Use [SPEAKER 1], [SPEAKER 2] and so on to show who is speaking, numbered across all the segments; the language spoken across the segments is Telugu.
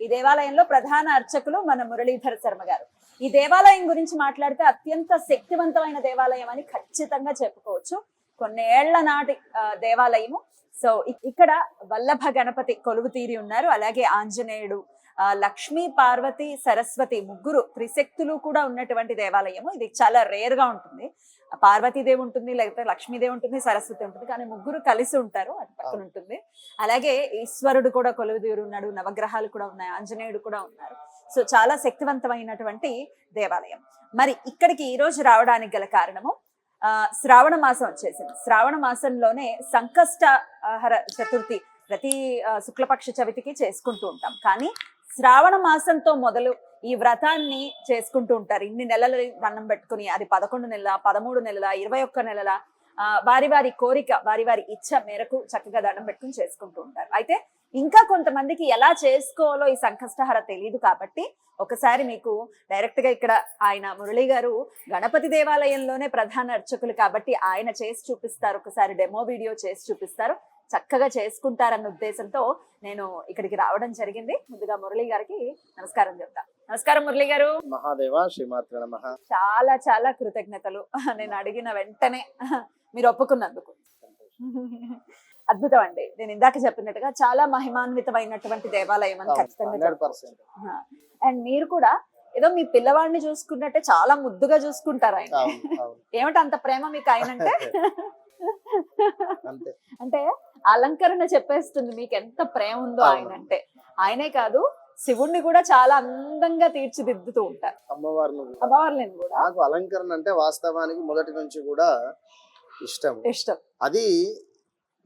[SPEAKER 1] ఈ దేవాలయంలో ప్రధాన అర్చకులు మన మురళీధర శర్మ గారు. ఈ దేవాలయం గురించి మాట్లాడితే అత్యంత శక్తివంతమైన దేవాలయం అని ఖచ్చితంగా చెప్పుకోవచ్చు. కొన్నేళ్ళ నాటి దేవాలయము. సో ఇక్కడ వల్లభ గణపతి కొలువు తీరి ఉన్నారు. అలాగే ఆంజనేయుడు ఆ, లక్ష్మీ పార్వతి సరస్వతి ముగ్గురు త్రిశక్తులు కూడా ఉన్నటువంటి దేవాలయము. ఇది చాలా రేర్గా ఉంటుంది. పార్వతీదేవి ఉంటుంది లేకపోతే లక్ష్మీదేవి ఉంటుంది సరస్వతి ఉంటుంది కానీ ముగ్గురు కలిసి ఉంటారు అటు పక్కన. ఉంటుంది. అలాగే ఈశ్వరుడు కూడా కొలువు తీరి ఉన్నాడు నవగ్రహాలు కూడా ఉన్నాయి ఆంజనేయుడు కూడా ఉన్నారు. సో చాలా శక్తివంతమైనటువంటి దేవాలయం. మరి ఇక్కడికి ఈ రోజు రావడానికి గల కారణము ఆ శ్రావణ మాసం వచ్చేసింది. శ్రావణ మాసంలోనే సంకష్టహర చతుర్థి ప్రతి శుక్లపక్ష చవితికి చేసుకుంటూ ఉంటాం. కానీ శ్రావణ మాసంతో మొదలు ఈ వ్రతాన్ని చేసుకుంటూ ఉంటారు. ఇన్ని నెలలు దండం పెట్టుకుని అది పదకొండు నెలల పదమూడు నెలల ఇరవై ఒక్క నెలల వారి వారి కోరిక వారి వారి ఇచ్చ మేరకు చక్కగా దండం పెట్టుకుని చేసుకుంటూ ఉంటారు. అయితే ఇంకా కొంతమందికి ఎలా చేసుకోవాలో ఈ సంకష్టహార తెలియదు కాబట్టి ఒకసారి మీకు డైరెక్ట్గా ఇక్కడ ఆయన మురళి గారు గణపతి దేవాలయంలోనే ప్రధాన అర్చకులు కాబట్టి ఆయన చేసి చూపిస్తారు. ఒకసారి డెమో వీడియో చేసి చూపిస్తారు. చక్కగా చేసుకుంటారన్న ఉద్దేశంతో నేను ఇక్కడికి రావడం జరిగింది. ముందుగా మురళి గారికి నమస్కారం చెప్తా. నమస్కారం మురళి గారు.
[SPEAKER 2] మహాదేవ శ్రీమాత్ర నమః.
[SPEAKER 1] చాలా చాలా కృతజ్ఞతలు. నేను అడిగిన వెంటనే మీరు ఒప్పుకున్నందుకు. అద్భుతం అండి. నేను ఇందాక చెప్పినట్టుగా చాలా మహిమాన్వితమైనటువంటి దేవాలయం అని ఖచ్చితంగా అండ్ మీరు కూడా ఏదో మీ పిల్లవాడిని చూసుకున్నట్టే చాలా ముద్దుగా చూసుకుంటారు ఆయన. ఏమిటి అంత ప్రేమ మీకు ఆయన అంటే అలంకరణ చెప్పేస్తుంది మీకు ఎంత ప్రేమ ఉందో. ఆయన అంటే ఆయనే కాదు శివుణ్ణి కూడా చాలా అందంగా తీర్చిదిద్దుతూ ఉంటారు.
[SPEAKER 2] అమ్మవారిని కూడా.
[SPEAKER 1] అమ్మవార్లని కూడా.
[SPEAKER 2] నాకు అలంకరణ అంటే వాస్తవానికి మొదటి నుంచి కూడా ఇష్టం.
[SPEAKER 1] ఇష్టం.
[SPEAKER 2] అది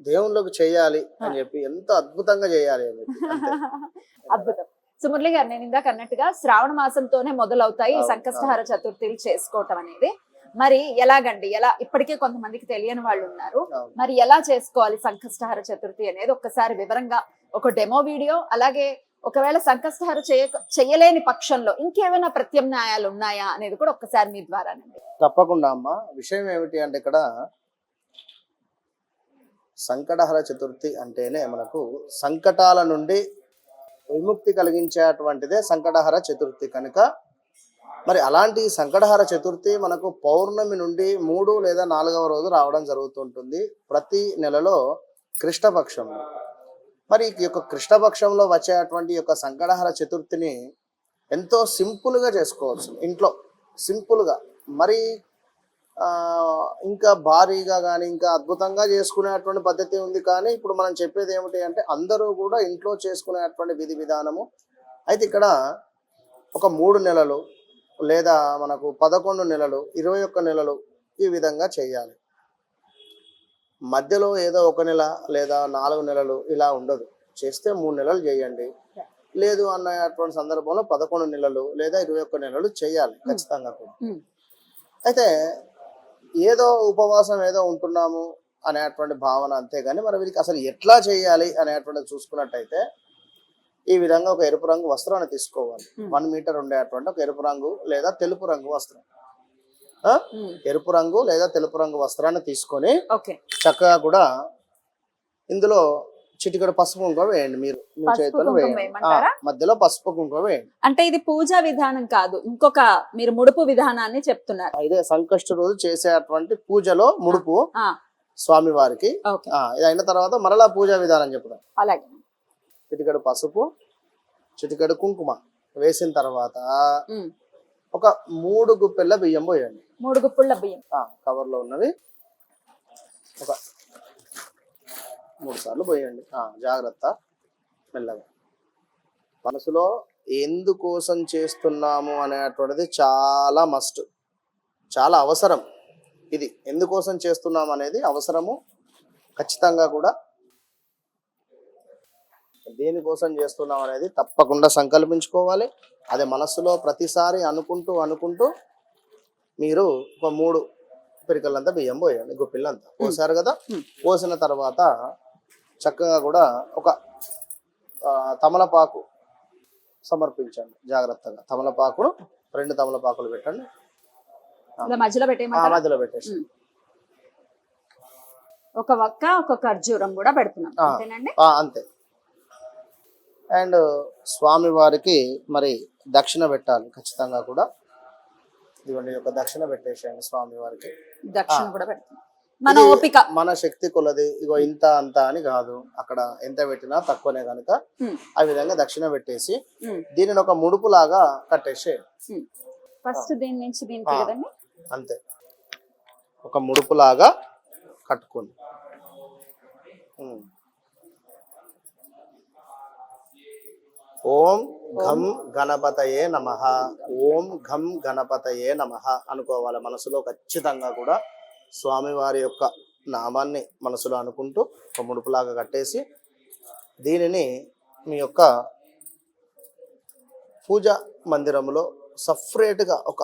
[SPEAKER 2] దేవుళ్ళకి చేయాలి అని చెప్పి ఎంత అద్భుతంగా చేయాలి అని చెప్పి.
[SPEAKER 1] అద్భుతం. సో మురళి గారు నేను ఇందాక అన్నట్టుగా శ్రావణ మాసంతోనే మొదలవుతాయి సంకష్టహార చతుర్థిలు చేసుకోవటం అనేది. మరి ఎలాగండి? ఎలా ఇప్పటికే కొంతమందికి తెలియని వాళ్ళు ఉన్నారు. మరి ఎలా చేసుకోవాలి సంకష్టహార చతుర్థి అనేది? ఒక్కసారి వివరంగా ఒక డెమో వీడియో అలాగే ఒకవేళ సంకష్టహార చేయ చేయలేని పక్షంలో ఇంకేమైనా ప్రత్యామ్నాయాలు ఉన్నాయా అనేది కూడా ఒక్కసారి మీ ద్వారానండి
[SPEAKER 2] తప్పకుండా అమ్మ. విషయం ఏమిటి అంటే ఇక్కడ సంకటహర చతుర్థి అంటేనే మనకు సంకటాల నుండి విముక్తి కలిగించేటువంటిదే సంకటహర చతుర్థి కనుక మరి అలాంటి సంకటహర చతుర్థి మనకు పౌర్ణమి నుండి మూడు లేదా నాలుగవ రోజు రావడం జరుగుతుంటుంది. ప్రతి నెలలో కృష్ణపక్షంలో మరి ఈ యొక్క కృష్ణపక్షంలో వచ్చేటువంటి యొక్క సంకటహర చతుర్థిని ఎంతో సింపుల్గా చేసుకోవచ్చు. ఇంట్లో సింపుల్గా మరి ఇంకా భారీగా కానీ ఇంకా అద్భుతంగా చేసుకునేటువంటి పద్ధతి ఉంది కానీ ఇప్పుడు మనం చెప్పేది ఏమిటి అంటే అందరూ కూడా ఇంట్లో చేసుకునేటువంటి విధి విధానము. అయితే ఇక్కడ ఒక మూడు నెలలు లేదా మనకు పదకొండు నెలలు ఇరవై ఒక్క నెలలు ఈ విధంగా చేయాలి. మధ్యలో ఏదో ఒక నెల లేదా నాలుగు నెలలు ఇలా ఉండదు చేస్తే మూడు నెలలు చేయండి లేదు అన్నటువంటి సందర్భంలో పదకొండు నెలలు లేదా ఇరవై ఒక్క నెలలు చేయాలి ఖచ్చితంగా కూడా. అయితే ఏదో ఉపవాసం ఏదో ఉంటున్నాము అనేటువంటి భావన అంతేగాని మరి వీరికి అసలు ఎట్లా చేయాలి అనేటువంటిది చూసుకున్నట్టయితే ఈ విధంగా ఒక ఎరుపు రంగు వస్త్రాన్ని తీసుకోవాలి. వన్ మీటర్ ఉండేటువంటి ఒక ఎరుపు రంగు లేదా తెలుపు రంగు వస్త్రం. ఎరుపు రంగు లేదా తెలుపు రంగు వస్త్రాన్ని తీసుకొని చక్కగా కూడా ఇందులో చిటికెడు పసుపు కుంకుమ వేయండి మీరు. మీ చేతిలో? మధ్యలో పసుపు కుంకుమ వేయండి.
[SPEAKER 1] అంటే ఇది పూజా విధానం కాదు. ఇంకొక మీరు ముడుపు విధానాన్ని చెప్తున్నారు.
[SPEAKER 2] ఇదే సంకష్ట రోజు చేసేటువంటి పూజలో ముడుపు. స్వామి వారికి ఇది అయిన తర్వాత మరలా పూజా విధానం చెప్తాం
[SPEAKER 1] అలాగే.
[SPEAKER 2] చిటికెడు పసుపు చిటికెడు కుంకుమ వేసిన తర్వాత. ఒక మూడు గుప్పెళ్ళ బియ్యం పోయండి.
[SPEAKER 1] మూడు గుప్పుళ్ళ బియ్యం.
[SPEAKER 2] కవర్ కవర్లో ఉన్నవి ఒక మూడు సార్లు పోయండి. జాగ్రత్త. మెల్లగా. మనసులో ఎందుకోసం చేస్తున్నాము అనేటువంటిది చాలా మస్ట్ చాలా అవసరం. ఇది ఎందుకోసం చేస్తున్నాం అనేది అవసరము. ఖచ్చితంగా కూడా దేనికోసం చేస్తున్నాం అనేది తప్పకుండా సంకల్పించుకోవాలి. అది మనసులో ప్రతిసారి అనుకుంటూ అనుకుంటూ మీరు ఒక మూడు పిరికలంతా బియ్యం పోయండి గుప్పిళ్ళంతా. పోసారు కదా. పోసిన తర్వాత చక్కగా కూడా ఒక తమలపాకు సమర్పించండి. జాగ్రత్తగా. తమలపాకును రెండు తమలపాకులు పెట్టండి.
[SPEAKER 1] మధ్యలో
[SPEAKER 2] మధ్యలో పెట్టేసి.
[SPEAKER 1] ఒక వక్క ఒక ఖర్జూరం కూడా పెడుతున్నాం.
[SPEAKER 2] అంతే. అండ్ స్వామి వారికి మరి దక్షిణ పెట్టాలి ఖచ్చితంగా కూడా. ఇదిగోండి యొక్క దక్షిణ పెట్టేసేయండి స్వామి వారికి.
[SPEAKER 1] దక్షిణ. కూడా పెడుతున్నాం మన ఓపిక.
[SPEAKER 2] మన శక్తి కొలది. ఇగో ఇంత అంత అని కాదు. అక్కడ ఎంత పెట్టినా తక్కువనే కనుక ఆ విధంగా దక్షిణ పెట్టేసి దీనిని ఒక ముడుపు లాగా కట్టేసే.
[SPEAKER 1] ఫస్ట్ దీని నుంచి దీనికి. కదండి?
[SPEAKER 2] అంతే. ఒక ముడుపు లాగా కట్టుకోండి ఓం ఘం గణపతయే నమ. ఓం ఘం గణపతయే నమ అనుకోవాలి మనసులో ఖచ్చితంగా కూడా స్వామివారి యొక్క నామాన్ని మనసులో అనుకుంటూ ఒక ముడుపులాగా కట్టేసి దీనిని మీ యొక్క పూజ మందిరంలో సపరేట్గా ఒక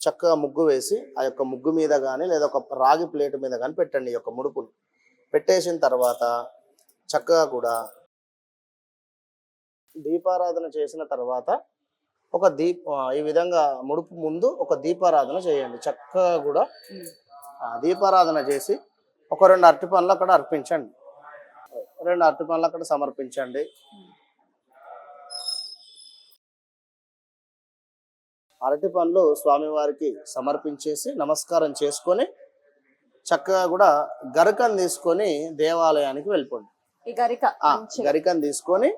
[SPEAKER 2] చక్కగా ముగ్గు వేసి ఆ యొక్క ముగ్గు మీద కానీ లేదా ఒక రాగి ప్లేట్ మీద కానీ పెట్టండి ఈ యొక్క ముడుపును. పెట్టేసిన తర్వాత చక్కగా కూడా దీపారాధన చేసిన తర్వాత ఒక దీప్ ఈ విధంగా ముడుపు ముందు ఒక దీపారాధన చేయండి చక్కగా కూడా దీపారాధన చేసి ఒక రెండు అరటి పనులు అక్కడ అర్పించండి రెండు అరటి పనులు అక్కడ సమర్పించండి అరటి పండ్లు స్వామివారికి సమర్పించేసి నమస్కారం చేసుకొని చక్కగా కూడా గరకం తీసుకొని దేవాలయానికి వెళ్ళిపోండి
[SPEAKER 1] గరిక
[SPEAKER 2] ఆ
[SPEAKER 1] మంచిగా.
[SPEAKER 2] గరికం తీసుకొని.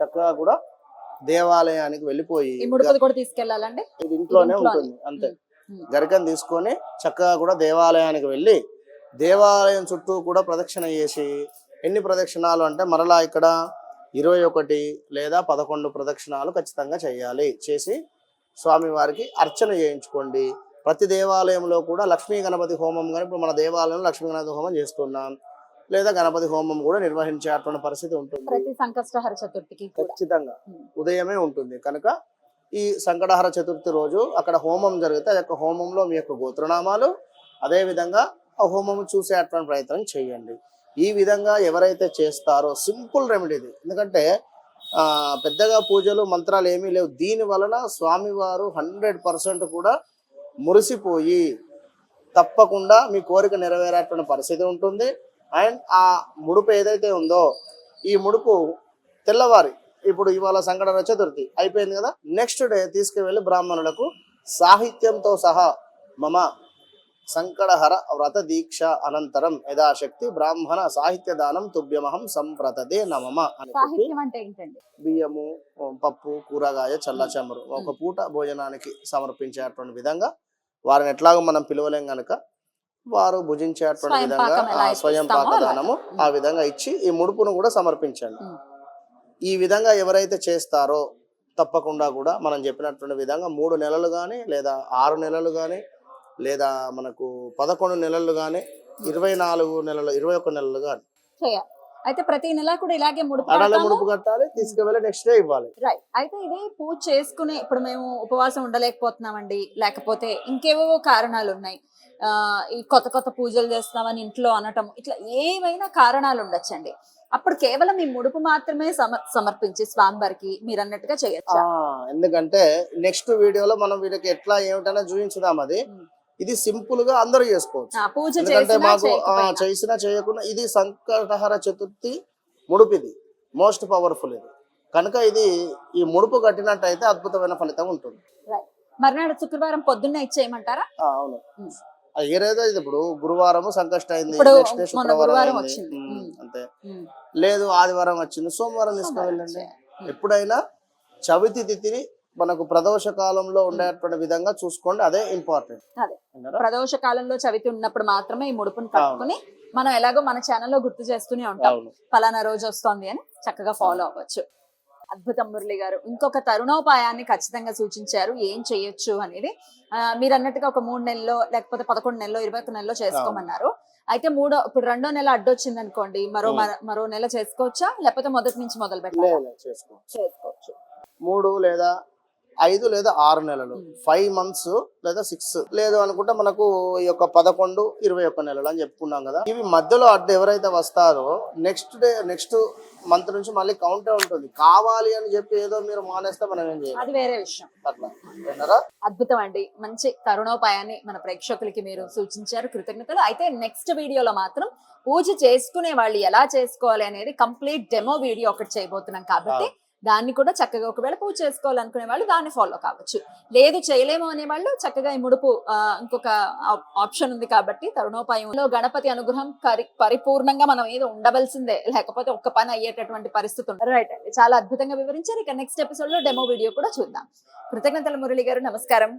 [SPEAKER 2] చక్కగా కూడా దేవాలయానికి వెళ్ళిపోయి
[SPEAKER 1] తీసుకెళ్ళాలండి
[SPEAKER 2] ఇది ఇంట్లోనే. ఉంటుంది అంతే. గరికం తీసుకొని చక్కగా కూడా దేవాలయానికి వెళ్ళి దేవాలయం చుట్టూ కూడా ప్రదక్షిణ చేసి ఎన్ని ప్రదక్షిణాలు అంటే మరలా ఇక్కడ ఇరవై ఒకటి లేదా పదకొండు ప్రదక్షిణాలు ఖచ్చితంగా చేయాలి. చేసి స్వామివారికి అర్చన చేయించుకోండి. ప్రతి దేవాలయంలో కూడా లక్ష్మీ గణపతి హోమం కానీ ఇప్పుడు మన దేవాలయంలో లక్ష్మీ గణపతి హోమం చేస్తున్నాం. లేదా గణపతి హోమం కూడా నిర్వహించేటువంటి పరిస్థితి ఉంటుంది.
[SPEAKER 1] ప్రతి సంకష్టహర చతుర్థికి
[SPEAKER 2] ఖచ్చితంగా. ఉదయమే ఉంటుంది. కనుక ఈ సంకటహర చతుర్థి రోజు అక్కడ హోమం జరిగితే ఆ యొక్క హోమంలో మీ యొక్క గోత్రనామాలు అదే విధంగా ఆ హోమం చూసేటువంటి ప్రయత్నం చేయండి. ఈ విధంగా ఎవరైతే చేస్తారో సింపుల్ రెమెడీ ఇది. ఎందుకంటే పెద్దగా పూజలు మంత్రాలు ఏమీ లేవు. దీని వలన స్వామివారు హండ్రెడ్ పర్సెంట్ కూడా మురిసిపోయి తప్పకుండా మీ కోరిక నెరవేరేటువంటి పరిస్థితి ఉంటుంది. అండ్ ఆ ముడుపు ఏదైతే ఉందో ఈ ముడుపు తెల్లవారి ఇప్పుడు ఇవాళ సంకటన చతుర్థి అయిపోయింది కదా. నెక్స్ట్ డే తీసుకువెళ్ళి బ్రాహ్మణులకు సాహిత్యంతో సహా మమ సంకటహర వ్రత దీక్ష అనంతరం యథాశక్తి బ్రాహ్మణ సాహిత్య దానం తుభ్యమహం సంప్రతదే నమమ అని బియ్యము పప్పు కూరగాయ చల్ల చెమరు ఒక పూట భోజనానికి సమర్పించేటువంటి విధంగా వారిని ఎట్లాగో మనం పిలవలేం గనక వారు భుజించేటువంటి విధంగా స్వయం. పాకదానము ఆ విధంగా ఇచ్చి ఈ ముడుపును కూడా సమర్పించండి. ఈ విధంగా ఎవరైతే చేస్తారో తప్పకుండా కూడా మనం చెప్పినటువంటి విధంగా మూడు నెలలు కానీ లేదా ఆరు నెలలు కానీ లేదా మనకు పదకొండు నెలలు కానీ ఇరవై నాలుగు నెలలు ఇరవై ఒక్క నెలలు కానీ
[SPEAKER 1] అయితే ప్రతి నెల కూడా ఇలాగే ముడుపు.
[SPEAKER 2] ముడుపు కట్టాలి తీసుకువెళ్ళి నెక్స్ట్ డే ఇవ్వాలి.
[SPEAKER 1] రైట్ అయితే ఇది పూజ చేసుకునే ఇప్పుడు మేము ఉపవాసం ఉండలేకపోతున్నామండి. లేకపోతే ఇంకేవో కారణాలు ఉన్నాయి ఆ ఈ కొత్త కొత్త పూజలు చేస్తామని ఇంట్లో అనటం ఇట్లా ఏవైనా కారణాలు ఉండొచ్చండి. అప్పుడు కేవలం ఈ ముడుపు మాత్రమే సమ సమర్పించి స్వామివారికి మీరు అన్నట్టుగా చేయొచ్చు?
[SPEAKER 2] ఎందుకంటే నెక్స్ట్ వీడియోలో మనం వీళ్ళకి ఎట్లా ఏమిటైనా చూపించుదాం అది.
[SPEAKER 1] ఉమ్.
[SPEAKER 2] ఇది సింపుల్గా అందరూ చేసుకోవచ్చు. ఎందుకంటే
[SPEAKER 1] చేసినా
[SPEAKER 2] మాకు. చేసినా చేయకుండా ఇది సంకటహర చతుర్థి ముడుపు ఇది మోస్ట్ పవర్ఫుల్ ఇది. కనుక ఇది ఈ ముడుపు కట్టినట్టయితే అద్భుతమైన ఫలితం ఉంటుంది.
[SPEAKER 1] మర్నాడు శుక్రవారం పొద్దున్నే ఇచ్చేయమంటారా?
[SPEAKER 2] అవును. ఏదైతే ఇది ఇప్పుడు గురువారము సంకష్ట అయింది నెక్స్ట్ డే శుక్రవారం
[SPEAKER 1] గురువారం
[SPEAKER 2] అయింది. అంతే. లేదు ఆదివారం వచ్చింది సోమవారం తీసుకువెళ్ళండి. ఎప్పుడైనా చవితి తిథిని మనకు ప్రదోష కాలంలో ఉండేటువంటి విధంగా చూసుకోండి అదే ఇంపార్టెంట్
[SPEAKER 1] అదే. ప్రదోష కాలంలో చవితి ఉన్నప్పుడు మాత్రమే ఈ ముడుపుని కట్టుకుని మనం ఎలాగో మన ఛానల్లో గుర్తు చేస్తూనే ఉంటాం. ఫలానా రోజు వస్తోంది అని చక్కగా ఫాలో అవ్వచ్చు. అద్భుతం మురళి గారు. ఇంకొక తరుణోపాయాన్ని ఖచ్చితంగా సూచించారు. ఏం చేయొచ్చు అనేది మీరు అన్నట్టుగా ఒక మూడు నెలల్లో లేకపోతే పదకొండు నెలలో ఇరవై ఒక నెలలో చేసుకోమన్నారు. అయితే మూడో ఇప్పుడు రెండో నెల అడ్డొచ్చింది అనుకోండి మరో. మర- నెల చేసుకోవచ్చా? లేకపోతే మొదటి నుంచి మొదలు పెట్టాలి? చేసుకోవచ్చు.
[SPEAKER 2] మూడు లేదా ఐదు లేదా ఆరు నెలలు. ఫైవ్ మంత్స్ లేదా సిక్స్ లేదు అనుకుంటే మనకు ఈ యొక్క పదకొండు ఇరవై ఒక్క నెలలు అని చెప్పుకున్నాం కదా. ఇవి మధ్యలో అడ్డు ఎవరైతే వస్తారో నెక్స్ట్ డే నెక్స్ట్ మంత్ నుంచి మళ్ళీ కౌంటే ఉంటుంది. కావాలి అని చెప్పి ఏదో మీరు మానేస్తే మనం ఏం చేయాలి?
[SPEAKER 1] అది వేరే విషయం.
[SPEAKER 2] అట్లా.
[SPEAKER 1] అద్భుతం అండి. మంచి తరుణోపాయాన్ని మన ప్రేక్షకులకి మీరు సూచించారు. కృతజ్ఞతలు. అయితే నెక్స్ట్ వీడియోలో మాత్రం పూజ చేసుకునే వాళ్ళు ఎలా చేసుకోవాలి అనేది కంప్లీట్ డెమో వీడియో ఒకటి చేయబోతున్నాం కాబట్టి దాన్ని కూడా చక్కగా ఒకవేళ పూజ చేసుకోవాలనుకునే వాళ్ళు దాన్ని ఫాలో కావచ్చు. లేదు చేయలేము అనే వాళ్ళు చక్కగా ఈ ముడుపు ఇంకొక ఆప్షన్ ఉంది కాబట్టి తరుణోపాయంలో గణపతి అనుగ్రహం పరిపూర్ణంగా మనం ఏదో ఉండవలసిందే. లేకపోతే ఒక్క పని అయ్యేటటువంటి పరిస్థితి ఉంది రైట్ అండి. చాలా అద్భుతంగా వివరించారు. ఇక నెక్స్ట్ ఎపిసోడ్లో డెమో వీడియో కూడా చూద్దాం. కృతజ్ఞతల మురళి గారు. నమస్కారం.